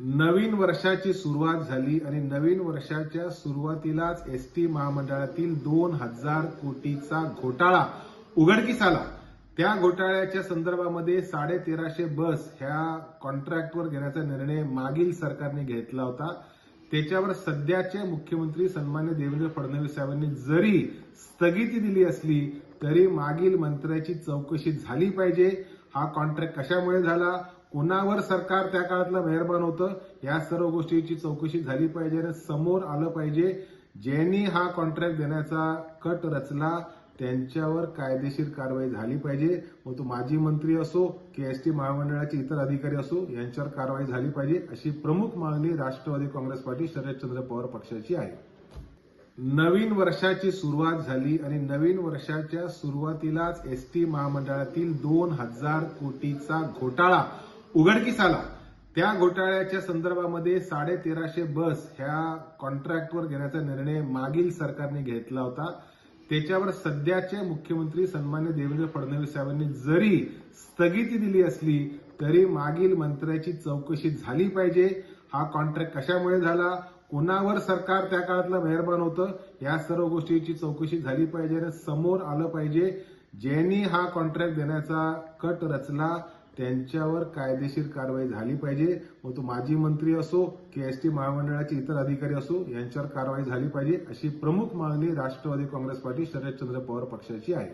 नवीन वर्षाची सुरुवात झाली आणि नवीन वर्षाच्या सुरुवातीलाच एसटी महामंडळातील दोन हजार कोटीचा घोटाळा उघडकीस आला. त्या घोटाळ्याच्या संदर्भामध्ये साडे तेराशे बस ह्या कॉन्ट्रॅक्टवर घेण्याचा निर्णय मागील सरकारने घेतला होता. त्याच्यावर सध्याचे मुख्यमंत्री सन्मान्य देवेंद्र फडणवीस साहेबांनी जरी स्थगिती दिली असली तरी मागील मंत्र्याची चौकशी झाली पाहिजे. हा कॉन्ट्रॅक्ट कशामुळे झाला? कुणावर सरकार त्या काळातलं मेहरबान होतं या सर्व गोष्टीची चौकशी झाली पाहिजे आणि समोर आलं पाहिजे. ज्यांनी हा कॉन्ट्रॅक्ट देण्याचा कट रचला त्यांच्यावर कायदेशीर कारवाई झाली पाहिजे. मग तो माजी मंत्री असो की एसटी महामंडळाचे इतर अधिकारी असो यांच्यावर कारवाई झाली पाहिजे अशी प्रमुख मागणी राष्ट्रवादी काँग्रेस पार्टी शरदचंद्र पवार पक्षाची आहे. नवीन वर्षाची सुरुवात झाली आणि नवीन वर्षाच्या सुरुवातीलाच एसटी महामंडळातील दोन हजार कोटीचा घोटाळा उघडकीस आला त्या घोटाळ्याच्या संदर्भामध्ये साडे तेराशे बस ह्या कॉन्ट्रॅक्टवर घेण्याचा निर्णय मागील सरकारने घेतला होता. त्याच्यावर सध्याचे मुख्यमंत्री सन्मान्य देवेंद्र फडणवीस साहेबांनी जरी स्थगिती दिली असली तरी मागील मंत्र्याची चौकशी झाली पाहिजे. हा कॉन्ट्रॅक्ट कशामुळे झाला? कोणावर सरकार त्या काळातलं मेहरबान होतं? या सर्व गोष्टीची चौकशी झाली पाहिजे आणि समोर आलं पाहिजे. ज्यांनी हा कॉन्ट्रॅक्ट देण्याचा कट रचला त्यांच्यावर कायदेशीर कारवाई झाली पाहिजे. मग तो माजी मंत्री असो की एसटी महामंडळाचे इतर अधिकारी असो यांच्यावर कारवाई झाली पाहिजे अशी प्रमुख मागणी राष्ट्रवादी काँग्रेस पार्टी शरदचंद्र पवार पक्षाची आहे.